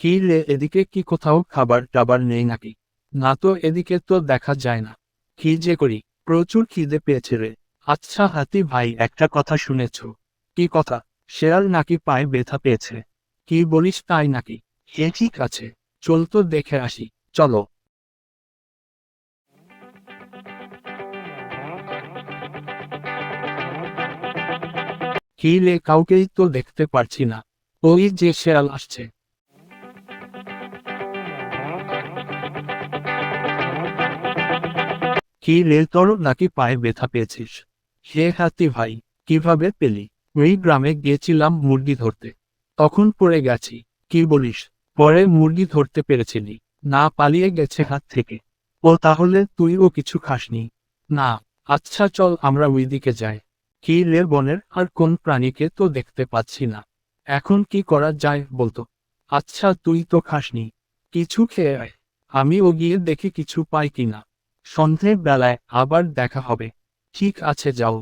কি রে এদিকে কি কোথাও খাবার টাবার নেই নাকি? না তো এদিকে তো দেখা যায় না। কি যে করি? প্রচুর খিদে পেয়েছে রে। আচ্ছা হাতি ভাই, একটা কথা শুনেছ। কি কথা? শেয়াল নাকি পায়ে ব্যথা পেয়েছে? কি বলিস তাই নাকি? হে ঠিক আছে, চল তো দেখে আসি, চলো। কি রে কাউকেই তো দেখতে পারছি না। ওই যে শেয়াল আসছে। কি রে তোর নাকি পায়ে ব্যথা পেয়েছিস? হে হাতি ভাই, কীভাবে পেলি? ওই গ্রামে গিয়েছিলাম মুরগি ধরতে। তখন পড়ে গেছি, কি বলিস? পরে মুরগি ধরতে পেরেছিলি, না পালিয়ে গেছে হাত থেকে। ও তাহলে তুইও কিছু খাসনি? না আচ্ছা চল আমরা ওইদিকে যাই। কি রে বনের আর কোন প্রাণীকে তো দেখতে পাচ্ছি না। এখন কি করা যায় বলতো? আচ্ছা তুই তো খাসনি, কিছু খেয়ে আয়। আমিও গিয়ে দেখি কিছু পাই কিনা। সন্ধে বেলায় আবার দেখা হবে। ঠিক আছে যাও।